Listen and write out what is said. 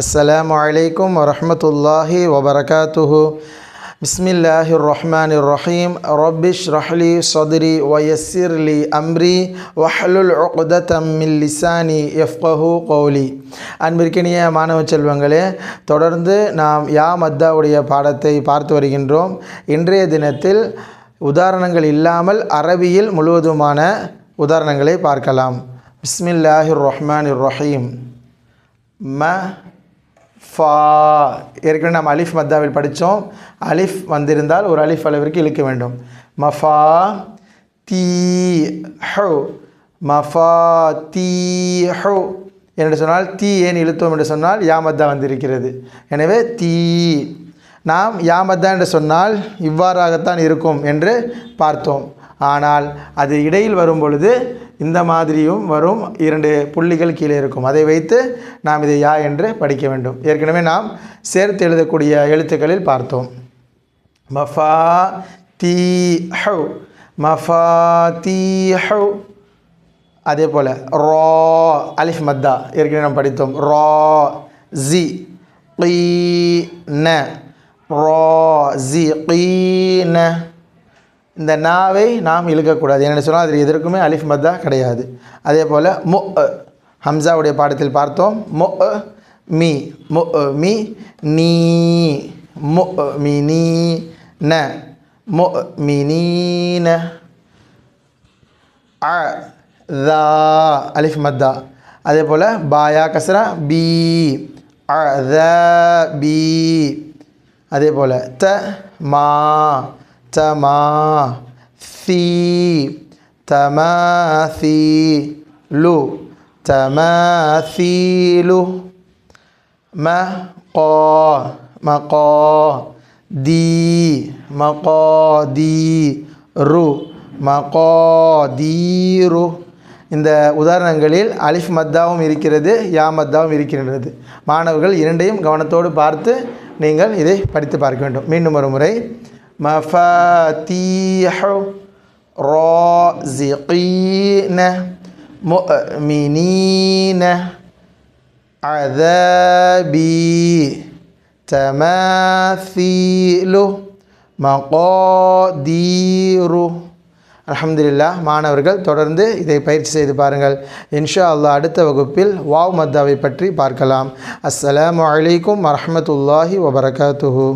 அஸ்ஸலாமு அலைக்கும் வரமத்துல்லாஹி வபரகாத்துஹு பிஸ்மில்லாஹிர் ரஹ்மான் ரஹீம் ரப்பிஷ் ரஹ்லி சதுரி வயஸ்ஸிர்லி அம்ரி வஹலுல் மில் லிசானி எஃப்கஹு கௌலி அன்பிற்கினிய மாணவ செல்வங்களே தொடர்ந்து நாம் யா மத்தாவுடைய பாடத்தை பார்த்து வருகின்றோம். இன்றைய தினத்தில் உதாரணங்கள் இல்லாமல் அரபியில் முழுவதுமான உதாரணங்களை பார்க்கலாம். பிஸ்மில்லாஹிர் ரஹ்மான் ரஹீம் ம ஃபா ஏற்கனவே நம்ம அலிஃப் மத்தாவில் படித்தோம். அலிஃப் வந்திருந்தால் ஒரு அலிஃப் அளவிற்கு இழுக்க வேண்டும். மஃபா தீ ஹோ. மஃபா தீ ஹோ. என்று சொன்னால் தீ ஏன் இழுத்தோம் என்று சொன்னால் யாமத்தா வந்திருக்கிறது. எனவே தீ. நாம் யாமத்தா என்று சொன்னால் இவ்வாறாகத்தான் இருக்கும் என்று பார்த்தோம். ஆனால் அது இடையில் வரும் பொழுது இந்த மாதிரியும் வரும். இரண்டு புள்ளிகள் கீழே இருக்கும். அதை வைத்து நாம் இதை யா என்று படிக்க வேண்டும். ஏற்கனவே நாம் சேர்த்து எழுதக்கூடிய எழுத்துக்களில் பார்த்தோம். மஃபா தீ ஹவ் மஃபா தீ ஹவ் அதே போல் ரா அலிஃப் மத்தா. ஏற்கனவே நாம் படித்தோம். ரா ஜி ந. ரா இந்த நாவை நாம் இழுக்கக்கூடாது. என்னென்னு சொன்னால் அதில் எதற்குமே அலிஃப் மத்தா கிடையாது. அதே போல் மு ஹம்சாவுடைய பாடத்தில் பார்த்தோம். மு மீ மு மீ நீ மு மீ நீ ந மு மீ நீன அ தா அலிஃப் மத்தா. அதே போல் பாயா கசரா பி அ த பி. அதே போல் த மா தமா சி தமசீலு கோ ம கோ தி மகாதி ரு மகாதீரு இந்த உதாரணங்களில் அலிஃப் மத்தாவும் இருக்கிறது யா மத்தாவும் இருக்கின்றது. மாணவர்கள் இரண்டையும் கவனத்தோடு பார்த்து நீங்கள் இதை படித்து பார்க்க வேண்டும் மீண்டும் ஒரு முறை مفاتيح رازقين مؤمنين عذابي تماثيل مقادير அலமதுல்லா மாணவர்கள் தொடர்ந்து இதை பயிற்சி செய்து பாருங்கள். இன்ஷா அல்லாஹ் அடுத்த வகுப்பில் வாவ் மத்தாவை பற்றி பார்க்கலாம். அஸ்ஸலாமு அலைக்கும் வரமத்துல்லாஹி வபரகாத்துஹூ.